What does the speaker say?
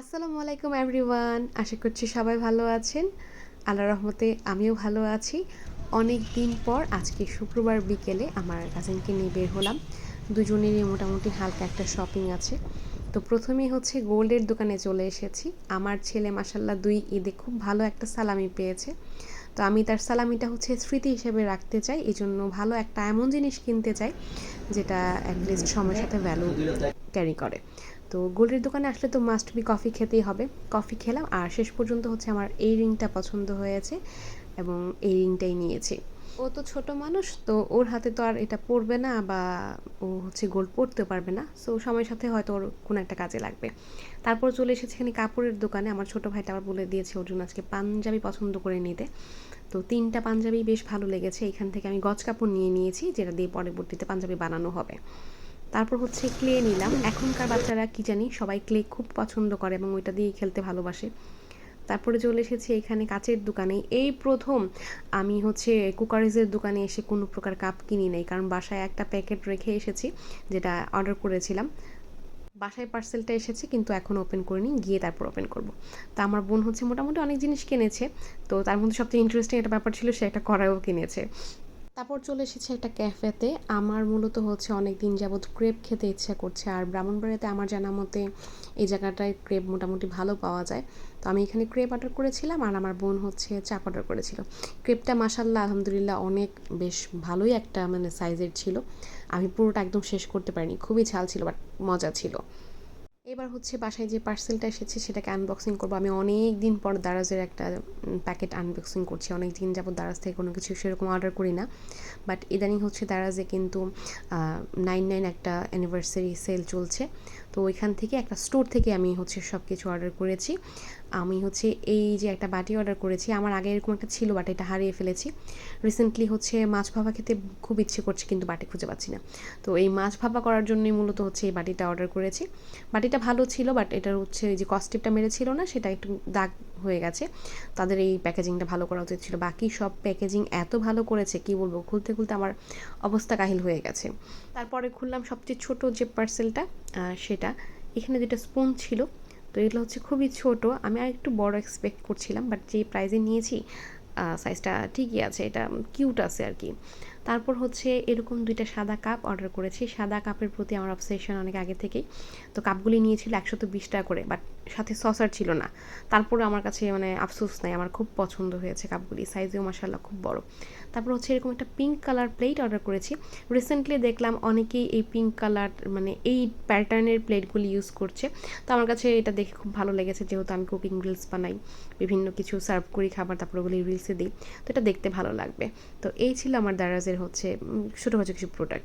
আসসালামু আলাইকুম এভরিওয়ান, আশা করছি সবাই ভালো আছেন। আল্লাহ রহমতে আমিও ভালো আছি। অনেক দিন পর আজকে শুক্রবার বিকেলে আমার কাজিনকে নিয়ে বের হলাম। দুজনেরই মোটামুটি হালকা একটা শপিং আছে। তো প্রথমেই হচ্ছে গোল্ডের দোকানে চলে এসেছি। আমার ছেলে মাসাল্লাহ দুই ঈদে খুব ভালো একটা সালামি পেয়েছে। তো আমি তার সালামিটা হচ্ছে স্মৃতি হিসেবে রাখতে চাই। এই জন্য ভালো একটা এমন জিনিস কিনতে চাই, যেটা অ্যাটলিস্ট সময়ের সাথে ভ্যালু ক্যারি করে। তো গোল্ডের দোকানে আসলে তো মাস্ট বি কফি খেতেই হবে। কফি খেলাম আর শেষ পর্যন্ত হচ্ছে আমার এই রিংটা পছন্দ হয়েছে এবং এই রিংটাই নিয়েছি। ও তো ছোট মানুষ, তো ওর হাতে তো আর এটা পড়বে না বা ও হচ্ছে গোল্ড পরতে পারবে না। সো সময়ের সাথে হয়তো ওর কোনো একটা কাজে লাগবে। তারপর চলে এসেছে এখানে কাপড়ের দোকানে। আমার ছোট ভাইটা আবার বলে দিয়েছে ওর জন্য আজকে পাঞ্জাবি পছন্দ করে নিতে। তো তিনটা পাঞ্জাবি বেশ ভালো লেগেছে। এখান থেকে আমি গজ কাপড় নিয়ে নিয়েছি, যেটা দিয়ে পরবর্তীতে পাঞ্জাবি বানানো হবে। তারপর হচ্ছে ক্লে নিলাম। এখনকার বাচ্চারা কি জানি, সবাই ক্লে খুব পছন্দ করে এবং ওইটা দিয়েই খেলতে ভালোবাসে। তারপরে চলে এসেছি এখানে কাচের দোকানে। এই প্রথম আমি হচ্ছে কুকারিজের দোকানে এসে কোনো প্রকার কাপ কিনি নাই, কারণ বাসায় একটা প্যাকেট রেখে এসেছি, যেটা অর্ডার করেছিলাম। বাসায় পার্সেলটা এসেছে, কিন্তু এখন ওপেন করিনি, গিয়ে তারপর ওপেন করব। তা আমার বোন হচ্ছে মোটামুটি অনেক জিনিস কিনেছে, তো তার মধ্যে সবচেয়ে ইন্টারেস্টিং একটা ব্যাপার ছিল সে একটা কড়াইও কিনেছে। তারপর চলে এসেছে একটা ক্যাফেতে। আমার মূলত হচ্ছে অনেক দিন যাবৎ ক্রেপ খেতে ইচ্ছা করছে। আর ব্রাহ্মণবাড়িতে আমার জানা মতে এই জায়গাটায় ক্রেপ মোটামুটি ভালো পাওয়া যায়। তো আমি এখানে ক্রেপ অর্ডার করেছিলাম আর আমার বোন হচ্ছে চাপ অর্ডার করেছিল। ক্রেপটা মাসাল্লাহ আলহামদুলিল্লাহ অনেক বেশ ভালোই একটা মানে সাইজের ছিল। আমি পুরোটা একদম শেষ করতে পারিনি। খুবই ঝাল ছিল বাট মজা ছিল। এবার হচ্ছে বাসায় যে পার্সেলটা এসেছে, সেটাকে আনবক্সিং করব। আমি অনেক দিন পর দারাজের একটা প্যাকেট আনবক্সিং করছি। অনেক দিন যাবত দারাজ থেকে কোনো কিছু সেরকম অর্ডার করি না। বাট ইদানিং হচ্ছে দারাজে কিন্তু নাইন নাইন একটা অ্যানিভার্সারি সেল চলছে। তো ওইখান থেকে একটা স্টোর থেকে আমি হচ্ছে সব কিছু অর্ডার করেছি। আমি হচ্ছে এই যে একটা বাটি অর্ডার করেছি, আমার আগে এরকম একটা ছিল বাট এটা হারিয়ে ফেলেছি। রিসেন্টলি হচ্ছে মাছ ভাপা খেতে খুব ইচ্ছে করছে, কিন্তু বাটি খুঁজে পাচ্ছি না। তো এই মাছ ভাপা করার জন্যই মূলত হচ্ছে এই বাটিটা অর্ডার করেছি। বাটিটা ভালো ছিল বাট এটার হচ্ছে যে কস্টিপটা মেরেছিল না, সেটা একটু দাগ হয়ে গেছে। তাদের এই প্যাকেজিংটা ভালো করা উচিত ছিল। বাকি সব প্যাকেজিং এত ভালো করেছে, কি বলব, খুলতে খুলতে আমার অবস্থা কাহিল হয়ে গেছে। তারপরে খুললাম সবচেয়ে ছোট যে পার্সেলটা সেটা। এখানে যেটা স্পুন ছিল, তো এগুলো হচ্ছে খুবই ছোট। আমি আর একটু বড় এক্সপেক্ট করছিলাম বাট যে প্রাইজে নিয়েছি সাইজটা ঠিকই আছে, এটা কিউট আছে আর কি। তারপর হচ্ছে এরকম দুইটা সাদা কাপ অর্ডার করেছি। সাদা কাপের প্রতি আমার অবসেশন অনেক আগে থেকেই। তো কাপগুলি নিয়েছিল একশো তো বিশ টাকা করে বাট সাথে সসার ছিল না। তারপরে আমার কাছে মানে আফসোস নাই, আমার খুব পছন্দ হয়েছে কাপগুলি সাইজেও মাসাল্লাহ খুব বড়। তারপর হচ্ছে এরকম একটা পিঙ্ক কালার প্লেট অর্ডার করেছি। রিসেন্টলি দেখলাম অনেকেই এই পিঙ্ক কালার মানে এই প্যাটার্নের প্লেটগুলি ইউজ করছে। তো আমার কাছে এটা দেখে খুব ভালো লেগেছে, যেহেতু আমি কুকিং রিলস বানাই। বিভিন্ন কিছু সার্ভ করি খাবার, তারপর ওগুলি রিলসে দিই। তো এটা দেখতে ভালো লাগবে। তো এই ছিল আমার দারাজের হচ্ছে ছোটো কিছু প্রোডাক্ট